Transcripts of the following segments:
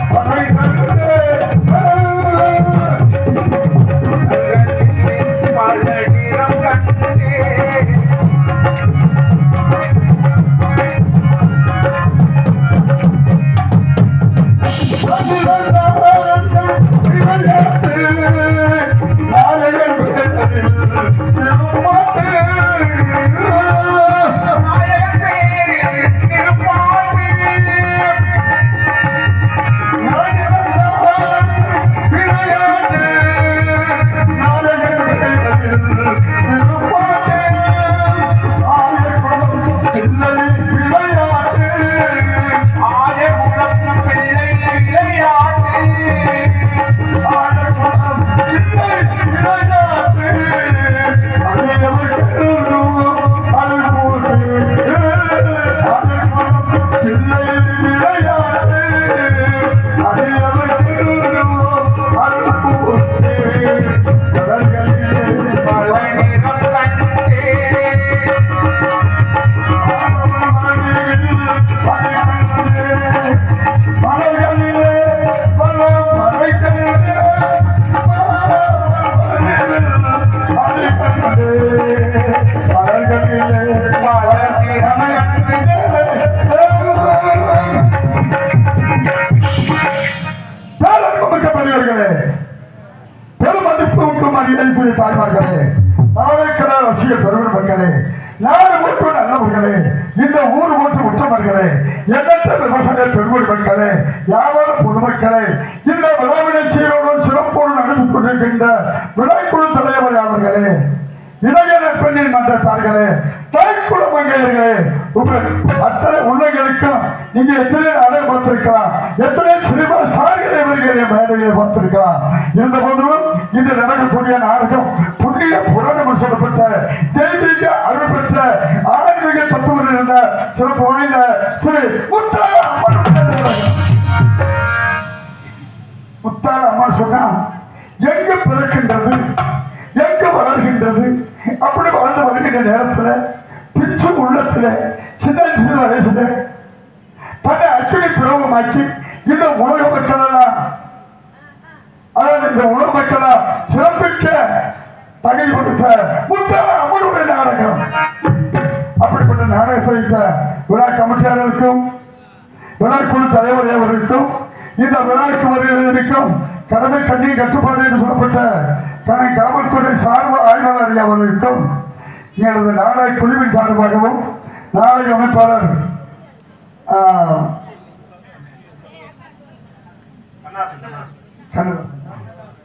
All right, Thank you. பார்த்திருக்கிறார் இருந்த போதிலும் இன்று நடக்கக்கூடிய நாடகம் புண்ணிய புராணம் சொல்லப்பட்ட தெய்வீக அருள் பெற்ற ஆன்மீக தத்துவம் இருந்த சிறப்பு வாய்ந்த ஸ்ரீ முத்தார ஆய்வாளர் எனது நாளை குழுவின் சார்பாகவும் நாளை அமைப்பாளர் ஆ,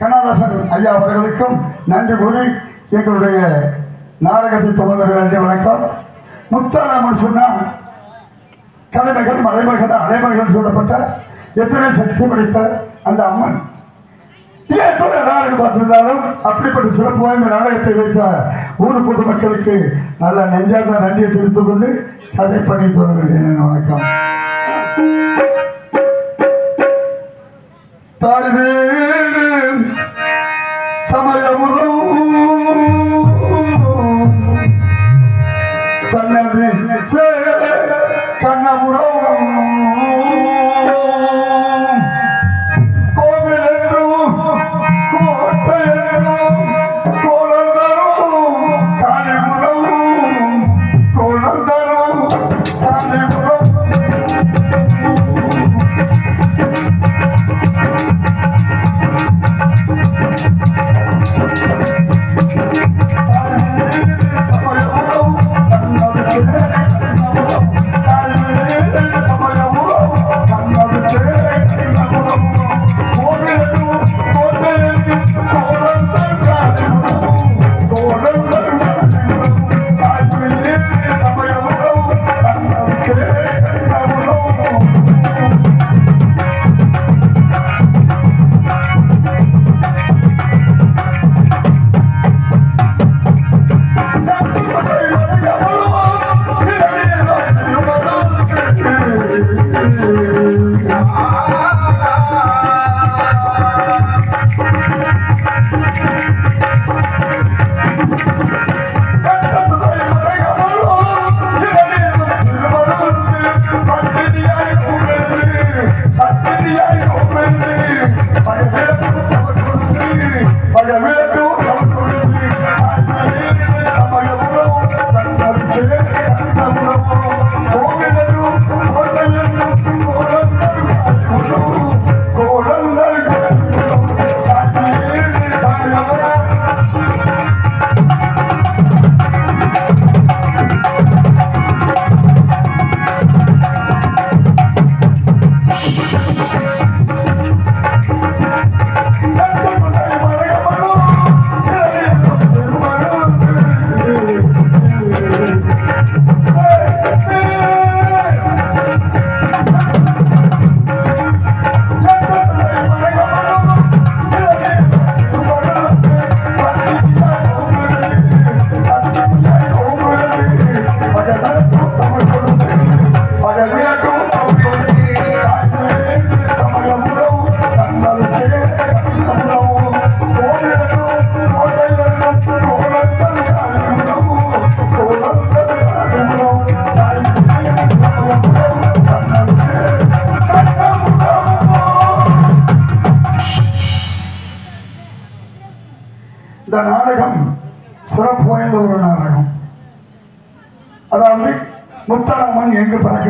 கண்ணதாசன் ஐயா அவர்களுக்கும் நன்றி கூறி எங்களுடைய நாடகத்தை துவங்க வேண்டிய வணக்கம். முத்தாராமன் சொன்னால் கலைமகள் மலைமகள் அலைமகள் சொல்லப்பட்ட எத்தனை சக்தி படைத்த அந்த அம்மன். எத்தனை நாடகம் பார்த்திருந்தாலும் அப்படிப்பட்ட சிறப்பு வாய்ந்த நாடகத்தை வைத்த ஊர் பொது மக்களுக்கு நல்ல நெஞ்சார்ந்த நன்றியை தெரிவித்துக் கொண்டு அதை பண்ணி தொடங்குகிறேன் வணக்கம். தாய் வீடு சமயமுறும் சன்னதி கண்ணமுறம்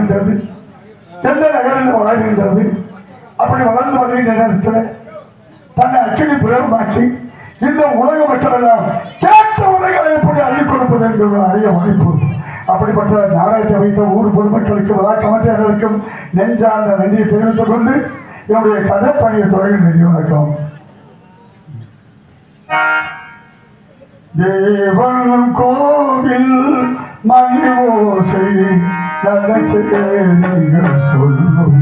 எங்கு எந்த நகரில் வளர்கின்றது. அப்படி வளர்ந்து வருகின்ற நேரத்தில் தன்னை அக்கினி பிரயோகமாக்கி இந்த உலக மக்கள் எல்லாம் கேட்ட உலகளை எப்படி அள்ளிக் கொடுப்பது என்கிற அரிய வாய்ப்பு. அப்படிப்பட்ட நாடகத்தை வைத்த ஊர் பொதுமக்களுக்கு விழா நெஞ்சார்ந்த நன்றியை தெரிவித்துக் கொண்டு என்னுடைய கதைப்பணியை தொடங்கி நன்றி வணக்கம். தேவன் கோவில் மணி ஓசை நல்ல செய்திகள் சொல்லும்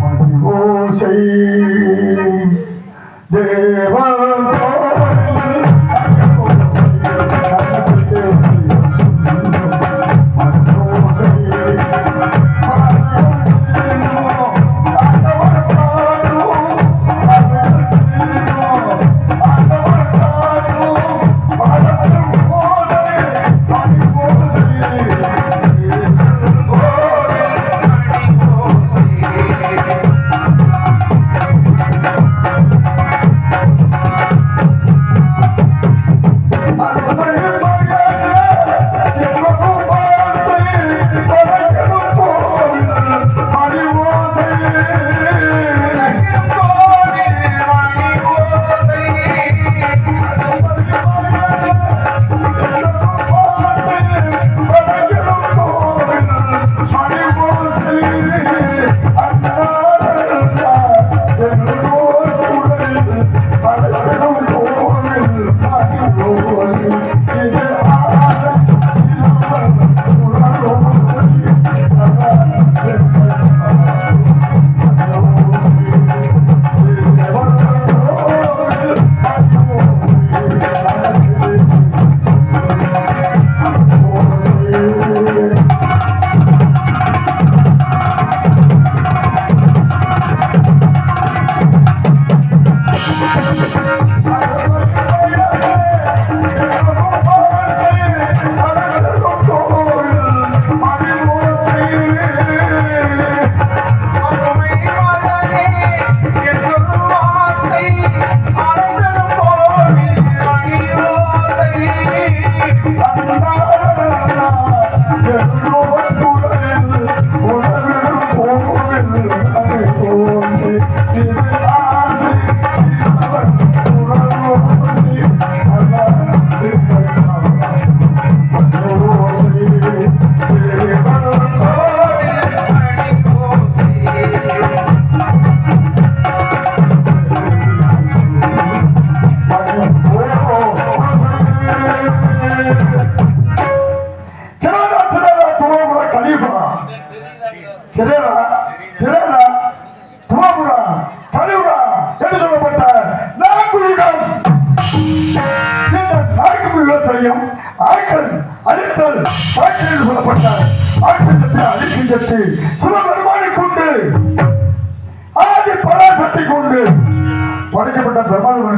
மணி ஓசை தேவன்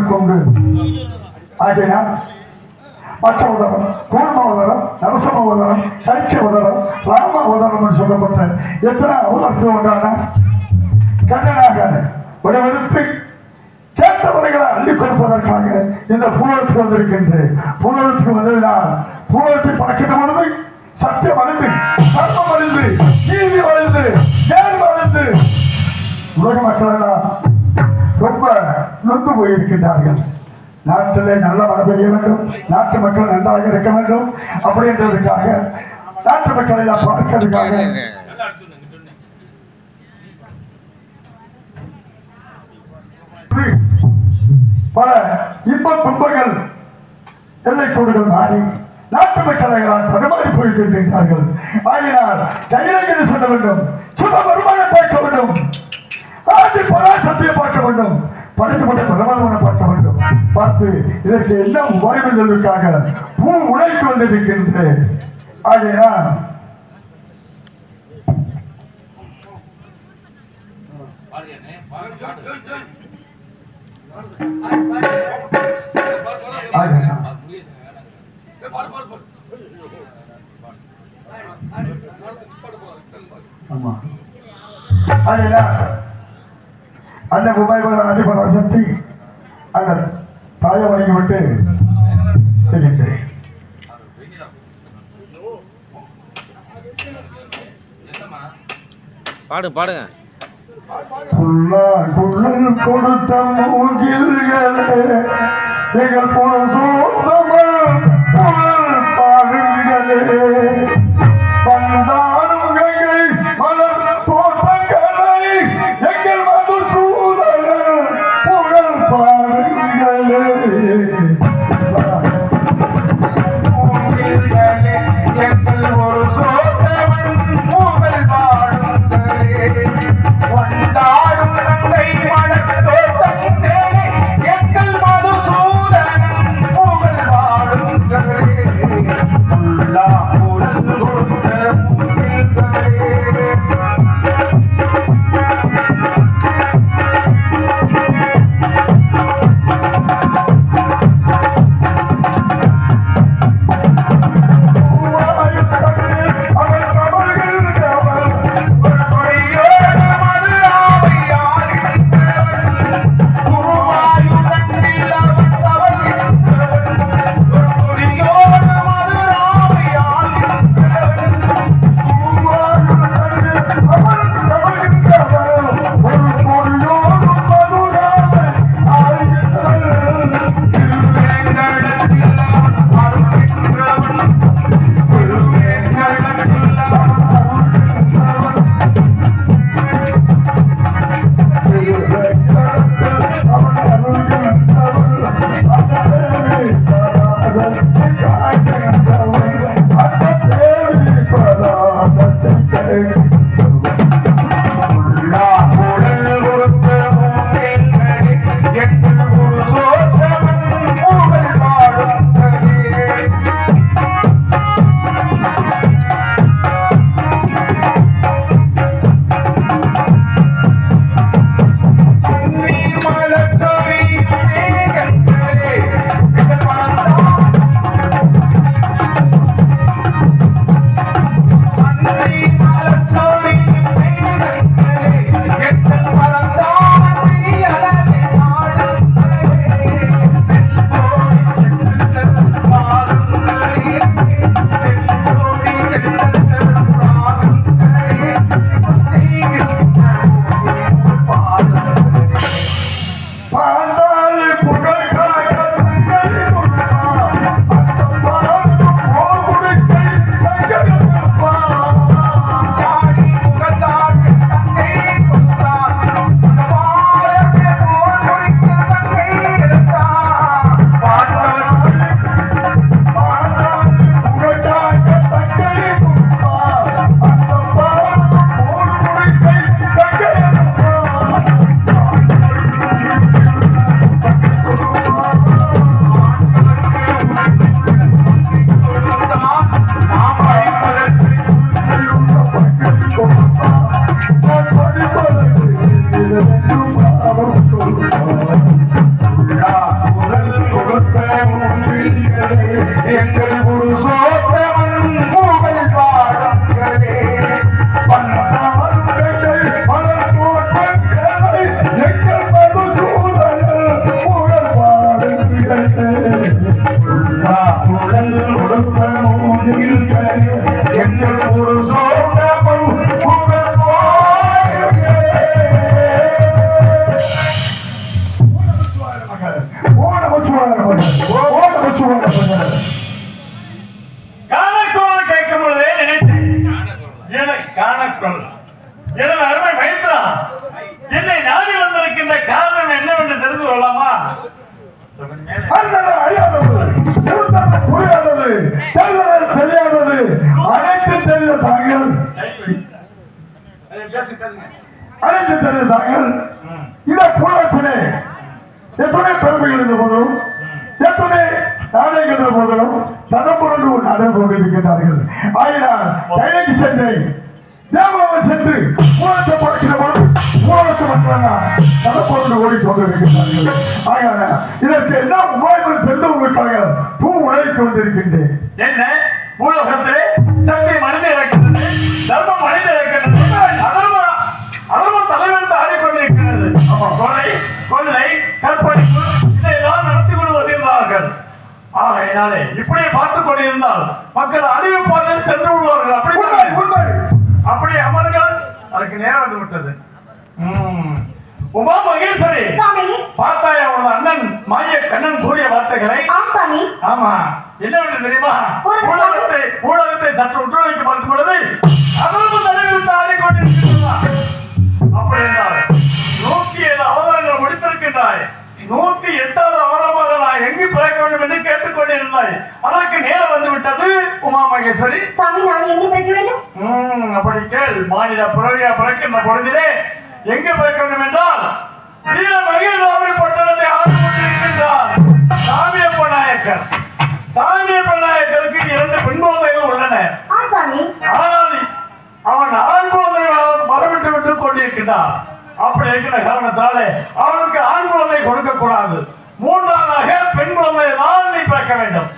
கொண்டு ஆகினால் மற்ற உதரம் கூர்ம உதரம் நரசம உதரம் கரிக்க உதரம் ராம உதரம் என்று சொல்லப்பட்ட எத்தனை அவதரத்தில் உண்டான? கண்ணனாக வடிவெடுத்து கேட்டவர்களை அள்ளி கொடுப்பதற்காக இந்த பூலத்துக்கு வந்திருக்கின்றேன். பூலத்துக்கு வந்ததினால் பூலத்தை பார்க்கின்ற பொழுது சத்தியம் அழிந்து தர்மம் அழிந்து நீதி அழிந்து நேர்வு அழிந்து உலக மக்கள் எல்லாம் ரொம்ப நொந்து போயிருக்கின்றார்கள். நாட்டிலே நல்ல மழை பெய்ய வேண்டும். நாட்டு மக்கள் நன்றாக இருக்க வேண்டும் அப்படின்றதுக்காக நாட்டு மக்களை எல்லாம் பார்க்கறதுக்காக. பல இன்ப துன்பங்கள் எல்லை கோடுகள் மாறி நாட்டு மக்களை தடுமாறி போய்கின்றார்கள் ஆகினால் கையிலே செல்ல வேண்டும். சுப வருமானம் பார்க்க வேண்டும். ஆண்டு பராசத்தையும் பார்க்க வேண்டும். படைக்கப்பட்ட பிரதமனை பார்க்க வேண்டும் பார்த்து இதற்கு எல்லாம் உபாயம் பூ உழைத்து வந்திருக்கின்றேன் ஆகையினால் ஆமா ஆகையினால் அண்ணன் மும்பை அதிபர் வசந்தி அண்ணன் தாயை வணங்கிவிட்டு செல்கின்றேன். பாடுங்க. பாடுங்க கொடுத்த மூங்கில்களே எங்கள் பொழுது என்ன புருஷ மக்கள் இந்த புலத்திலே எத்தனை பெருமைகள் இருந்த போதிலும் எத்தனை போதிலும் தடம்புரண்டு ஒரு நடை ஆயினால் கைலைக்கு சென்னை சென்று ஓடி கொண்டு இருக்கின்றார்கள் ஆகையான இதற்கு என்ன உபாயம் பூ உழைக்கு வந்திருக்கின்றேன். என்ன? பூலோகத்திலே சக்தி மனித இறக்கின்றது தர்மம் படிப்பு இதையெல்லாம் நடத்தி கொள்வது என்றார்கள் ஆகையினாலே இப்படியே பார்த்துக் கொண்டிருந்தால் மக்கள் அழிவு சென்று விடுவார்கள். அப்படி அப்படி அதுக்கு நேரம் வந்து விட்டது. உமா மகேஸ்வரி அண்ணன் மாய கண்ணன் கூறிய வார்த்தைகளை? ஆமா என்ன தெரியுமா? ஊடகத்தை சற்று உற்றுநோக்கி பார்க்கும் பொழுது அதற்கு தலைவர் தாடிக்கொண்டிருக்கிறார் அப்படி என்றால் நோக்கிய அவதாரங்கள் முடித்திருக்கின்றாய். நூத்தி எட்டாவது அவரமாக நான் எங்கு பிறக்க வேண்டும் என்று கேட்டுக்கொண்டிருந்தாய். அதற்கு நேரம் வந்து விட்டது உமா மகேஸ்வரி. சாமி நான் எங்கே பிறக்க வேண்டும்? அப்படி கேள். மாநில பிறவியா பிறக்கின்ற பொழுதிலே எங்க பிறக்க வேண்டும் என்றால் வீர மகேந்திராபுரி பட்டணத்தை ஆண்டு கொண்டிருக்கின்றார் சாமியப்ப நாயக்கர் சாமியப்ப நாயக்கருக்கு இரண்டு பெண் குழந்தைகள் உள்ளன. ஆனால் அவன் ஆண் குழந்தை வரவிட்டு விட்டு கொண்டிருக்கிறான் அப்படி இருக்கிற காரணத்தாலே அவனுக்கு ஆண் குழந்தை கொடுக்க கூடாது. மூன்றாவதாக பெண் குழந்தை தான் நீ பிறக்க வேண்டும்.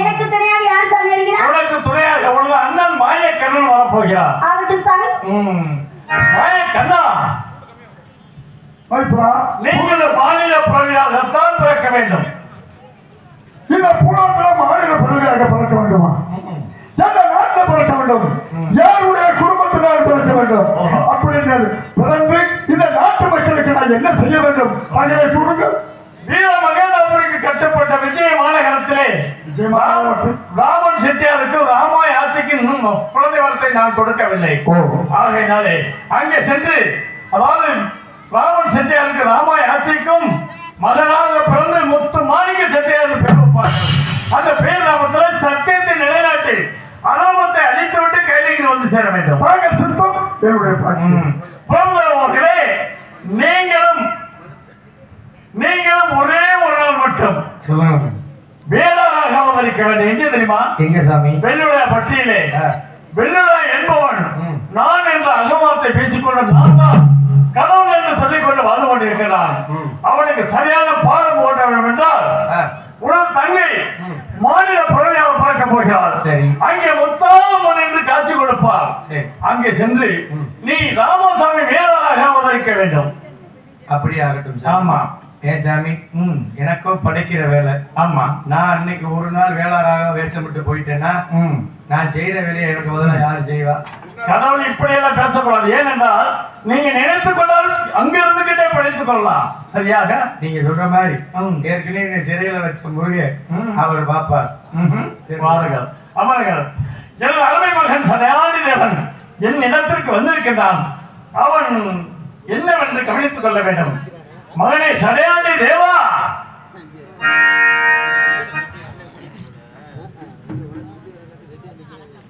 எனக்கு துணையாக யார் சாமி வருகிறார் உனக்கு துணையாக உனது அண்ணன் மாயக்கண்ணன் வரப்போகிறார். ஆகட்டும் சாமி. ம். மாயக்கண்ணா! மைத்ரா நீங்கள் மாநில பிரவியாகத்தான் பிறக்க வேண்டும். இந்த புலத்துல மாநில பதவியாக பிறக்க வேண்டுமா? எந்த நாட்டில் பிறக்க வேண்டும்? யாருடைய பிறக்க வேண்டும். ஓஹோ. அப்படின்னு பிறந்து இந்த நாட்டு மக்களுக்கு நான் என்ன செய்ய வேண்டும்? அதை கூறுங்கள். வீர மகேந்திரபுரிக்கு கட்டப்பட்ட விஜய மாநகரத்திலே விஜய மாநகரத்தில்? ராமன் செட்டியாருக்கு ராமாய் ஆட்சிக்கு இன்னும் குழந்தை வரத்தை நான் கொடுக்கவில்லை. ஆகையினாலே அங்கே சென்று அதாவது ராமன் செட்டியாருக்கு ராமாய் ஆட்சிக்கும் மகனாக பிறந்து முத்து மாணிக்க செட்டியார் பேர் அந்த பேர் நாமத்தில் சத்தியத்தை நிலைநாட்டி அனாமத்தை அழித்துவிட்டு கைலிக்கு வந்து சேர வேண்டும். என்னுடைய பாக்கியம் நீங்களும் நீங்களும் ஒரே ஒரு நாள் மட்டும் சொல்லுங்க வேளாண் அவதரிக்க வேண்டும் எங்கே தெரியுமா எங்க சாமி வெள்ளுடைய பட்டியலே. வெள்ளுடா என்பவன். நான் என்ற அகமாத்தை பேசிக்கொண்டு நான் தான் கடவுள் என்று சொல்லிக் கொண்டு வாழ்ந்து கொண்டிருக்கிறான். அவனுக்கு சரியான பாடம் போட்ட வேண்டும் என்றால் உனது தங்கை. மாநில புறவையாக பார்க்க போகிறார் சரி. அங்கே முத்தாமன் என்று காட்சி கொடுப்பார் சரி அங்கே சென்று. நீ ராமசாமி வேளாண் அவதரிக்க வேண்டும். அப்படியே ஆகட்டும் ஆமா. ஏன் சாமி ம். எனக்கும் படைக்கிற வேலை. ஆமா. நான் அன்னைக்கு ஒரு நாள் வேளாறாக வேஷமிட்டு போயிட்டேன்னா ம். நான் செய்யற வேலையை எனக்கு முதல்ல யார் செய்வா? கடவுள் இப்படியெல்லாம் பேசக்கூடாது. ஏனென்றால் நீங்க நினைத்துக் கொண்டால் அங்க இருந்துகிட்டே படித்துக் கொள்ளலாம். சரியாக? நீங்க சொல்ற மாதிரி. ஏற்கனவே சிறையில வச்ச முருக. அவர் பாப்பார். ம்ஹும். சரி. என் அருமை மகன் சடையாடி தேவன் என் இடத்திற்கு வந்திருக்கின்றான். அவன் என்னவென்று கவனித்துக் கொள்ள வேண்டும். மகனே சடையாடி தேவா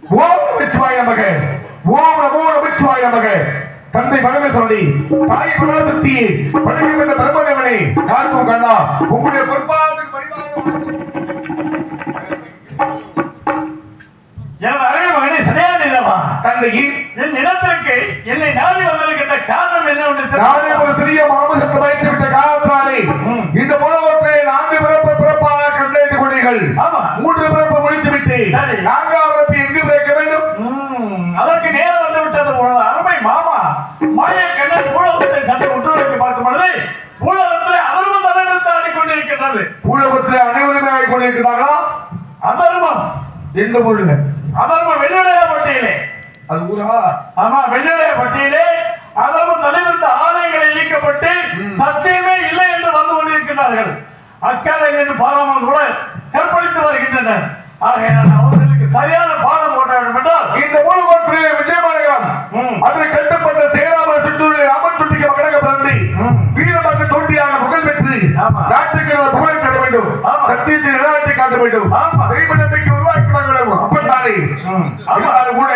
ஓம் நமச்சிவாய நமக. ஓம் நமோ நமச்சிவாய நமக. தந்தை பரமேஸ்வரனை தாய் பராசக்தி படைக்கப்பட்ட பிரம்மதேவனே காக்கும் கண்ணா உங்களுடைய பொறுப்பாக தந்தையே என் இடத்திற்கு என்னை நாடி வந்திருக்கின்ற காரணம் என்னவென்று நானே தெரிந்து ஒரு சிறிய மாமசத்தை வைத்து விட்ட காலத்தினாலே ம். இந்த உலகத்தை நான்கு பிறப்பு பிறப்பாக கண்டறிந்து கொண்டீர்கள். மூன்று பிறப்பு முடித்து விட்டு. நான்காம் பிறப்பு எங்கு பிறக்க வேண்டும்? அதற்கு நேரம் வந்து விட்டது அருமை மாமா. மாய கண்ணன் சட்டை உற்று வைத்து பார்க்கும் பொழுது ஊழகத்தில் அதர்மம் தலைநிறுத்த ஆடிக்கொண்டிருக்கின்றது பூலகத்தில் அனைவருமே ஆகிக் கொண்டிருக்கிறார்களா? அதர்மம் எந்த பட்டியலே அது ஊரா ஆமா வெள்ளுடைய பட்டியலே அதர்மம் தலைநிறுத்த ஆலயங்களை இயக்கப்பட்டு சத்தியமே இல்லை என்று வந்து கொண்டிருக்கிறார்கள் அக்காலை என்று பாராமல் கூட கற்பழித்து வருகின்றனர். ஆகையால் அவர்களுக்கு சரியான பாடம் போட்ட வேண்டும் என்றால் இந்த மூலகோத்திலே விஜயமாநகரம். அதில் கட்டப்பட்ட சேராமல சிற்றூரில் ராமன் துண்டிக்க மகனாக பிறந்து. ம். வீரமக்கு தொண்டியாக புகழ் பெற்று ஆமா. நாட்டுக்கு புகழை தர வேண்டும். ஆமா. சத்தியத்தை நிலைநாட்டி காட்ட வேண்டும். ஆமா. இருந்தாலும் கூட.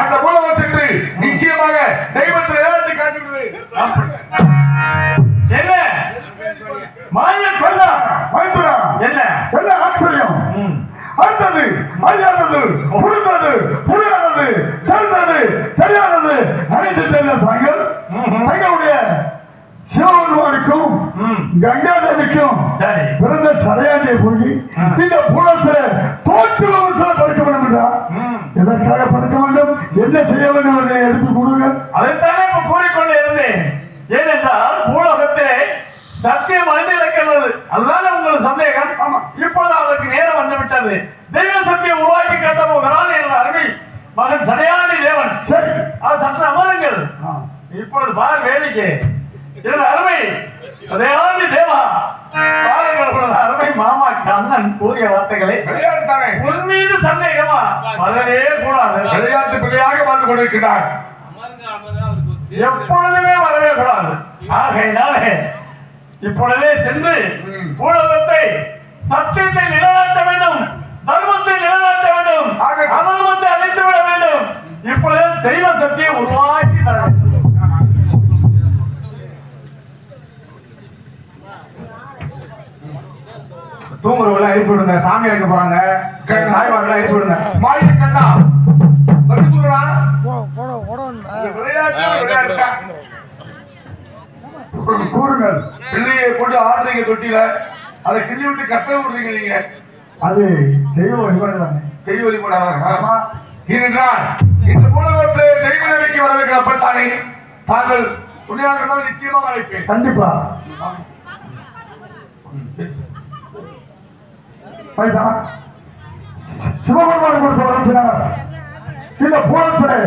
அந்த மூலகம் சென்று நிச்சயமாக தெய்வத்தை நிலைநாட்டி காட்டுகிறது என்ன? மாய கொல்லா மைத்ரா என்ன? என்ன ஆச்சரியம். அடுத்தது அறியாதது புரிந்தது புரியாதது தெரிந்தது தெரியாதது. அனைத்து தெரிந்த தாங்கள் ம்ஹும். தங்களுடைய சிவபெருமானுக்கும் ம். கங்காதேவிக்கும் சரி. பிறந்த சடையாண்டியை போய் இந்த புலத்துல என்ன செய்ய வேண்டும் என்று எடுத்து கொடுங்க அதைத்தானே இப்ப கூறிக்கொண்டு இருந்தேன். ஏனென்றால் பூலோகத்திலே சத்தியம் அறிந்திருக்கிறது அதுதானே உங்களுக்கு சந்தேகம். இப்போது அதற்கு நேரம் வந்து விட்டது தெய்வ சத்தியம் உருவாக்கி காட்ட போகிறான் என்ற அருமை மகன் சடையாண்டி தேவன். சரி. வா, சற்று அமருங்கள். இப்பொழுது பார் வேடிக்கை. எனது அருமை சதையாண்டி தேவா. அருமை மாமா கண்ணன் கூறிய வார்த்தைகளை உன் மீது சந்தேகமா? வரவே கூடாது. விளையாட்டு பிள்ளையாக வாழ்ந்து கொண்டிருக்கிறார். எப்பொழுதுமே வரவே கூடாது. ஆகையினாலே இப்பொழுதே சென்று ம். ஊழகத்தை சத்தியத்தை நிலைநாட்ட வேண்டும். தர்மத்தை நிலைநாட்ட வேண்டும். அதர்மத்தை அழித்து விட வேண்டும். இப்பொழுதே தெய்வ சக்தியை உருவாக்கி தர வேண்டும் தூங்குறவங்க எழுப்பி விடுங்க சாமி அழைக்க போறாங்க. தாய்மாரெல்லாம் எழுப்பி விடுங்க. மாய கண்ணா பதில் சொல்லுடா. விளையாட்டு விளையாட்டு. கூறுங்கள். பிள்ளையை கொண்டு ஆடுறீங்க தொட்டில அதை கிள்ளி விட்டு கத்த விடுறீங்க நீங்க. அது தெய்வ வழிபாடு தானே. தெய்வ வழிபடாத ஏனென்றால் இந்த மூலகத்திலே தெய்வ நம்பிக்கை வர வைக்கப்பட்டானே தாங்கள் துணையாக நிச்சயமாக அழைப்பேன். கண்டிப்பா. பைதா சிவபெருமான் வரப்பினார் இந்த பூலத்திலே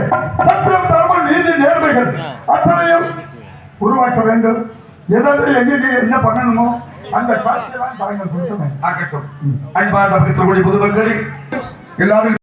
சத்தியம் தர்மம் நீதி நேர்மைகள் அத்தனையும் உருவாக்க வேண்டும். எதாவது எங்கே என்ன பண்ணணுமோ அந்த காட்சியெல்லாம் தாங்கள் கொடுத்தோமே ஆகட்டும். அன்பார்ந்த எல்லாரும்